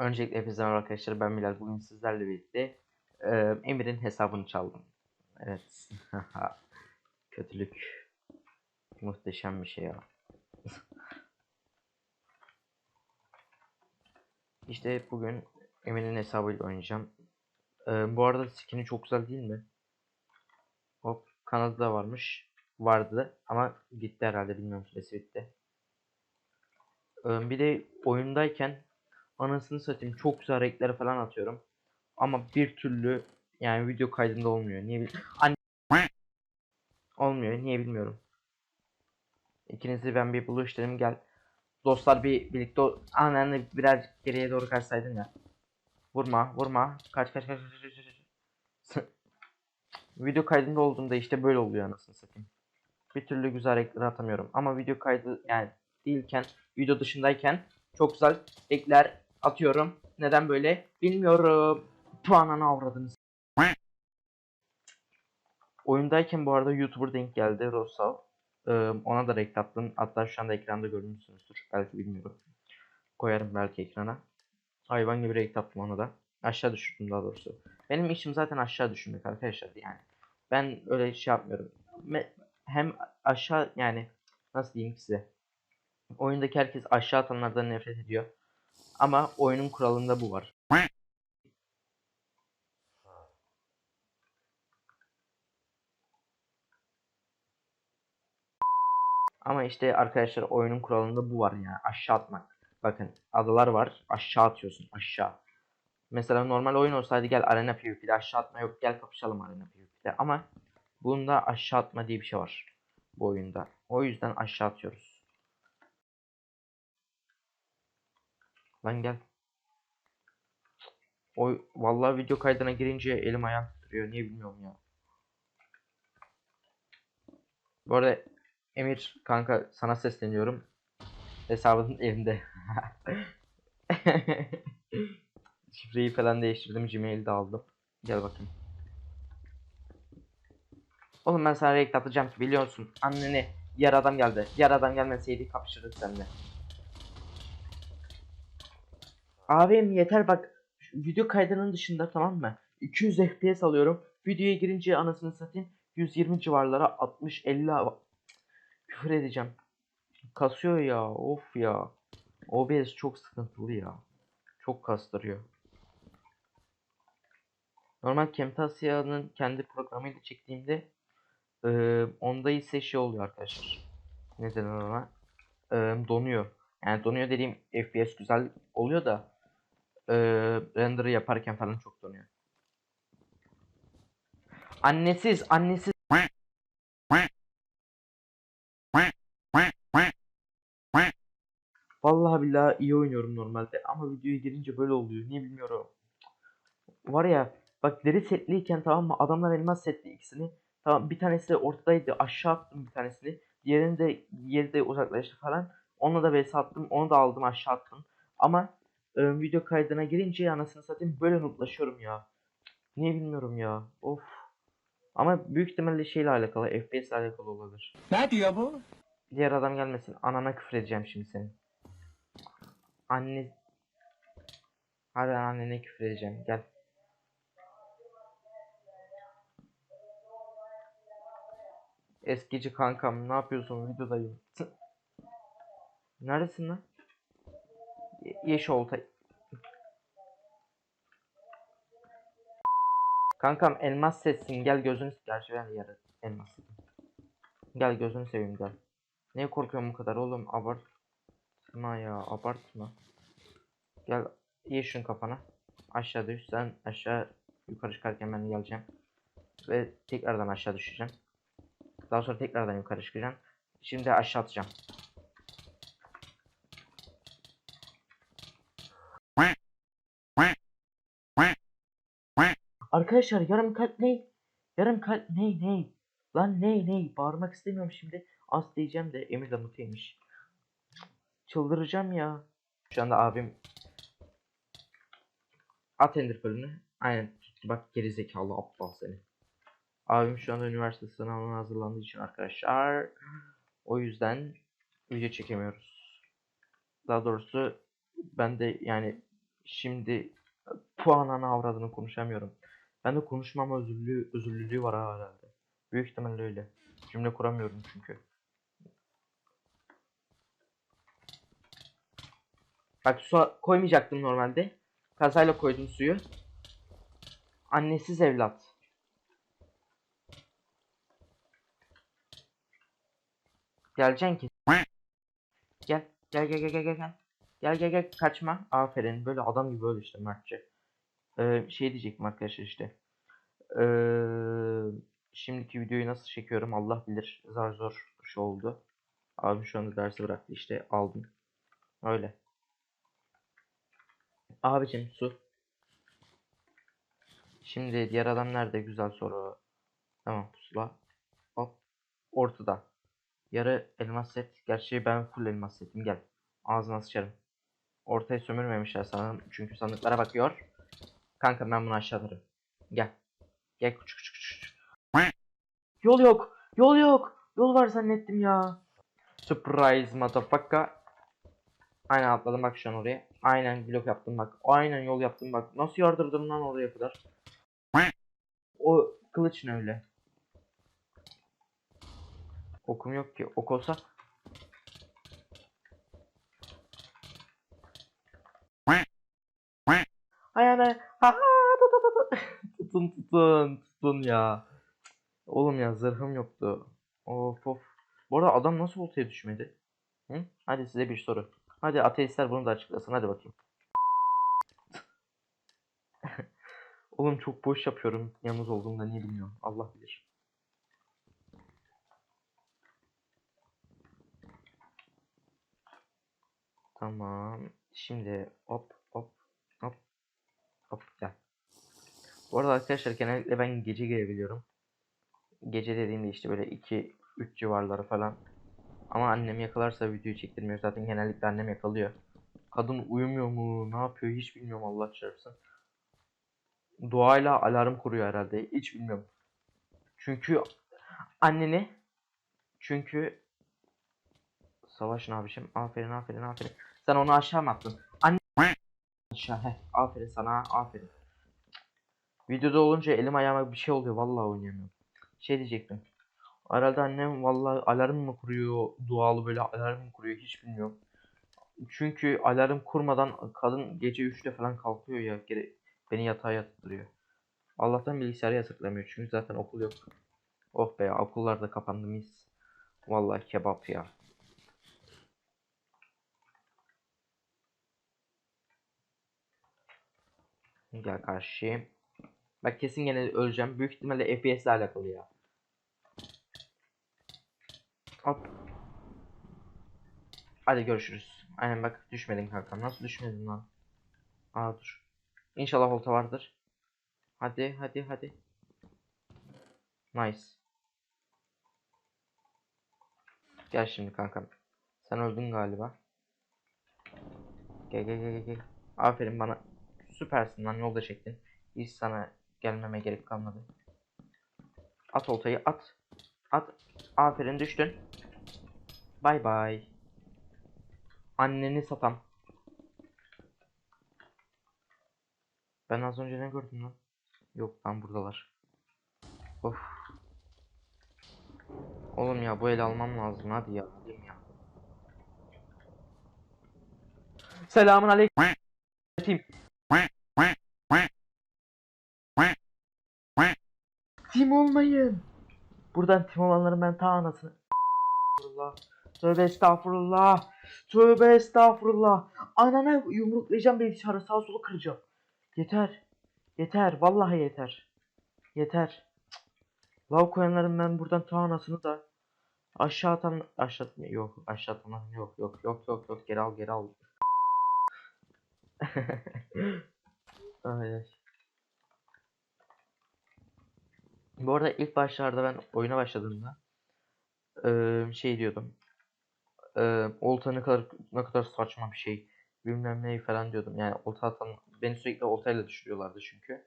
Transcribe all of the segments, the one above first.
Öncelikle hepinize arkadaşlar ben Bilal bugün sizlerle birlikte e, Emir'in hesabını çaldım. Evet. Kötülük. Muhteşem bir şey ya. işte bugün Emir'in hesabıyla oynayacağım. E, bu arada skin'i çok güzel değil mi? Hop kanadı da varmış. Vardı ama gitti herhalde bilmiyorum süresi bitti. E, bir de oyundayken anasını satayım çok güzel renkler falan atıyorum. Ama bir türlü yani video kaydında olmuyor. Niye bil Anne olmuyor. Niye bilmiyorum. İkinizi ben bir buluşturayım gel. Dostlar bir birlikte anneanne birazcık geriye doğru kaçsaydın ya. Vurma, vurma. Kaç kaç kaç kaç kaç. video kaydında olduğumda işte böyle oluyor anasını satayım. Bir türlü güzel renkleri atamıyorum. Ama video kaydı yani değilken, video dışındayken çok güzel ekler atıyorum. Neden böyle bilmiyorum. Puanını avradınız. Oyundayken bu arada YouTuber denk geldi Rosav. Ee, ona da renk attım. Hatta şu anda ekranda görmüşsünüzdür. Belki bilmiyorum. Koyarım belki ekrana. Hayvan gibi renk attım ona da. Aşağı düşürdüm daha doğrusu. Benim işim zaten aşağı düşürmek arkadaşlar yani. Ben öyle şey yapmıyorum. Hem aşağı yani nasıl diyeyim size. Oyundaki herkes aşağı atanlardan nefret ediyor. Ama oyunun kuralında bu var. Ama işte arkadaşlar oyunun kuralında bu var yani aşağı atmak. Bakın adalar var aşağı atıyorsun aşağı. Mesela normal oyun olsaydı gel arena PvP'de aşağı atma yok gel kapışalım arena PvP'de ama bunda aşağı atma diye bir şey var bu oyunda. O yüzden aşağı atıyoruz. Lan gel. Oy vallahi video kaydına girince elim ayağım titriyor. Niye bilmiyorum ya. Bu arada Emir kanka sana sesleniyorum. Hesabının evinde. Şifreyi falan değiştirdim. Gmail'i de aldım. Gel bakayım. Oğlum ben sana renk atacağım ki biliyorsun. Anneni diğer adam geldi. Diğer adam gelmeseydi kapışırdık seninle. Abim yeter bak. Video kaydının dışında tamam mı? 200 FPS alıyorum. Videoya girince anasını satayım. 120 civarlara 60 50 av- küfür edeceğim. Kasıyor ya. Of ya. OBS çok sıkıntılı ya. Çok kastırıyor. Normal Camtasia'nın kendi programıyla çektiğimde eee onda ise şey oluyor arkadaşlar. Ne denir ona? Eee, donuyor. Yani donuyor dediğim FPS güzel oluyor da eee render'ı yaparken falan çok donuyor. Annesiz, annesiz. Vallahi billahi iyi oynuyorum normalde ama videoya girince böyle oluyor. Niye bilmiyorum. Var ya bak deri setliyken tamam mı adamlar elmas setli ikisini. Tamam bir tanesi de ortadaydı aşağı attım bir tanesini. Diğerini de diğeri de uzaklaştı falan. Onunla da vs attım onu da aldım aşağı attım. Ama e, video kaydına girince anasını satayım böyle nooblaşıyorum ya. Niye bilmiyorum ya. Of. Ama büyük ihtimalle şeyle alakalı FPS alakalı olabilir. Ne diyor bu? Diğer adam gelmesin. Anana küfür edeceğim şimdi senin. Anne. Hadi annene küfür edeceğim. Gel. Eskici kankam ne yapıyorsun videodayım. Neredesin lan? Ye yeş olta. Kankam elmas setsin gel gözünü gerçi ben yarı elmas. Gel gözünü seveyim gel. Niye korkuyorum bu kadar oğlum abartma ya abartma. Gel ye şunu kafana. Aşağı düş sen aşağı yukarı çıkarken ben geleceğim. Ve tekrardan aşağı düşeceğim. Daha sonra tekrardan yukarı çıkacağım. Şimdi aşağı atacağım. Arkadaşlar yarım kalp ne? Yarım kalp ne ne? Lan ne ne? Bağırmak istemiyorum şimdi. Az diyeceğim de Emir mutuymuş. Çıldıracağım ya. Şu anda abim at ender pearl'ünü. Aynen tuttu bak gerizekalı aptal seni. Abim şu anda üniversite sınavına hazırlandığı için arkadaşlar. O yüzden video çekemiyoruz. Daha doğrusu ben de yani Şimdi puanana avradını konuşamıyorum. Ben de konuşmama özürlüğü, özürlülüğü var ha herhalde. Büyük ihtimalle öyle. Cümle kuramıyorum çünkü. Bak su koymayacaktım normalde. Kazayla koydum suyu. Annesiz evlat. Geleceksin ki. Gel. Gel gel gel gel gel gel. Gel gel kaçma. Aferin. Böyle adam gibi öyle işte Mertçe. Ee, şey diyecektim arkadaşlar işte. Ee, şimdiki videoyu nasıl çekiyorum Allah bilir. Zar zor şey oldu. Abim şu anda dersi bıraktı işte aldım. Öyle. Abicim su. Şimdi diğer adam nerede? Güzel soru. Tamam pusula. Hop. Ortada. Yarı elmas set. Gerçi ben full elmas setim. Gel. Ağzına sıçarım. Ortaya sömürmemişler sanırım. Çünkü sandıklara bakıyor. Kanka ben bunu aşağı. Gel. Gel küçük küçük küçük. Yol yok. Yol yok. Yol var zannettim ya. Surprise motherfucker. Aynen atladım bak şu an oraya. Aynen blok yaptım bak. Aynen yol yaptım bak. Nasıl yardırdım lan oraya kadar. O kılıç ne öyle? Okum yok ki. Ok olsa. Ayağına. Ha tutun tutun tutun ya. Oğlum ya zırhım yoktu. Of of. Bu arada adam nasıl oltaya düşmedi? Hı? Hadi size bir soru. Hadi ateistler bunu da açıklasın. Hadi bakayım. Oğlum çok boş yapıyorum. Yalnız olduğumda niye bilmiyorum. Allah bilir. Tamam. Şimdi hop hop hop hop gel. Bu arada arkadaşlar genellikle ben gece gelebiliyorum. Gece dediğimde işte böyle 2 3 civarları falan. Ama annem yakalarsa videoyu çektirmiyor. Zaten genellikle annem yakalıyor. Kadın uyumuyor mu? Ne yapıyor? Hiç bilmiyorum Allah çarpsın. Doğayla alarm kuruyor herhalde. Hiç bilmiyorum. Çünkü anneni çünkü Savaşın abişim. Aferin aferin aferin. Sen onu aşağı mı attın? Anne aşağı. Heh. Aferin sana. Aferin. Videoda olunca elim ayağıma bir şey oluyor. Vallahi oynayamıyorum. Şey diyecektim. Herhalde annem vallahi alarm mı kuruyor? Dualı böyle alarm mı kuruyor? Hiç bilmiyorum. Çünkü alarm kurmadan kadın gece 3'te falan kalkıyor ya. Geri beni yatağa yatırıyor. Allah'tan bilgisayarı yasaklamıyor. Çünkü zaten okul yok. Oh be okullar da kapandı mis. Vallahi kebap ya. Gel karşı. Bak kesin gene öleceğim. Büyük ihtimalle FPS ile alakalı ya. Hop. Hadi görüşürüz. Aynen bak düşmedin kanka. Nasıl düşmedin lan? Aa dur. İnşallah olta vardır. Hadi hadi hadi. Nice. Gel şimdi kankam. Sen öldün galiba. Gel gel gel gel. Aferin bana. Süpersin lan yolda çektin. Hiç sana gelmeme gerek kalmadı. At oltayı at. At. Aferin düştün. Bay bay. Anneni satam. Ben az önce ne gördüm lan? Yok lan buradalar. Of. Oğlum ya bu el almam lazım hadi ya. Hadi ya. Selamun aleyküm. Tim olmayın. Buradan tim olanların ben ta anasını. Estağfurullah. Tövbe estağfurullah. Tövbe estağfurullah. Anana yumruklayacağım bilgisayarı sağa sola kıracağım. Yeter. Yeter. Vallahi yeter. Yeter. Cık. Lav koyanların ben buradan ta anasını da aşağı atan aşağı yok aşağı atan yok yok yok yok yok geri al geri al. Ay, ay. Bu arada ilk başlarda ben oyuna başladığımda şey diyordum. Olta ne kadar ne kadar saçma bir şey. Bilmem ne falan diyordum. Yani olta atan beni sürekli oltayla düşürüyorlardı çünkü.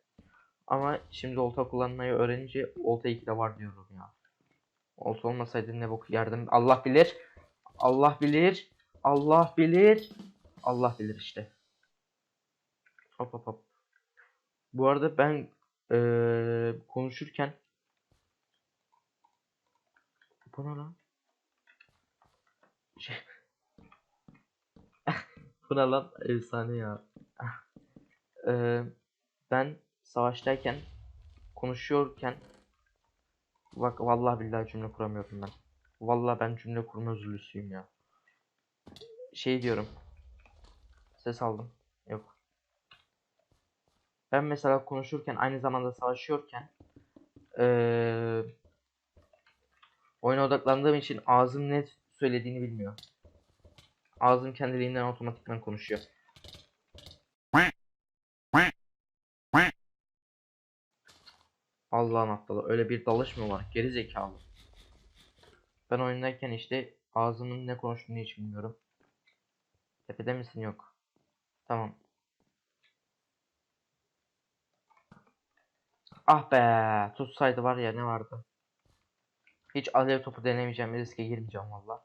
Ama şimdi olta kullanmayı öğrenince olta 2'de var diyorum ya. Olta olmasaydı ne bok yerdim. Allah bilir. Allah bilir. Allah bilir. Allah bilir işte. Hop hop hop. Bu arada ben eee, konuşurken bu ne lan? Şey... bu ne lan? Efsane ya. Eee, ben savaştayken konuşuyorken bak vallahi billahi cümle kuramıyorum ben. Vallahi ben cümle kurma özürlüsüyüm ya. Şey diyorum. Ses aldım. Yok. Ben mesela konuşurken aynı zamanda savaşıyorken eee oyuna odaklandığım için ağzım ne söylediğini bilmiyor. Ağzım kendiliğinden otomatikman konuşuyor. Allah'ın aptalı. Öyle bir dalış mı var? Geri zekalı. Ben oyundayken işte ağzımın ne konuştuğunu hiç bilmiyorum. Tepede misin? Yok. Tamam. Ah be, tutsaydı var ya ne vardı. Hiç alev topu denemeyeceğim, riske girmeyeceğim valla.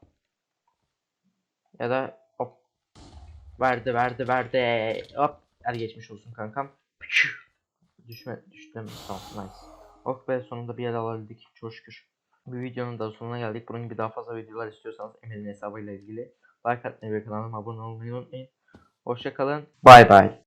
Ya da hop. Verdi, verdi, verdi. Hop. Er geçmiş olsun kankam. Düşme, düştüm. Tamam, nice. Oh be sonunda bir yer alabildik. Çok şükür. Bu videonun da sonuna geldik. Bunun gibi daha fazla videolar istiyorsanız Emel'in hesabıyla ilgili like atmayı ve kanalıma abone olmayı unutmayın. Hoşçakalın. Bay bay.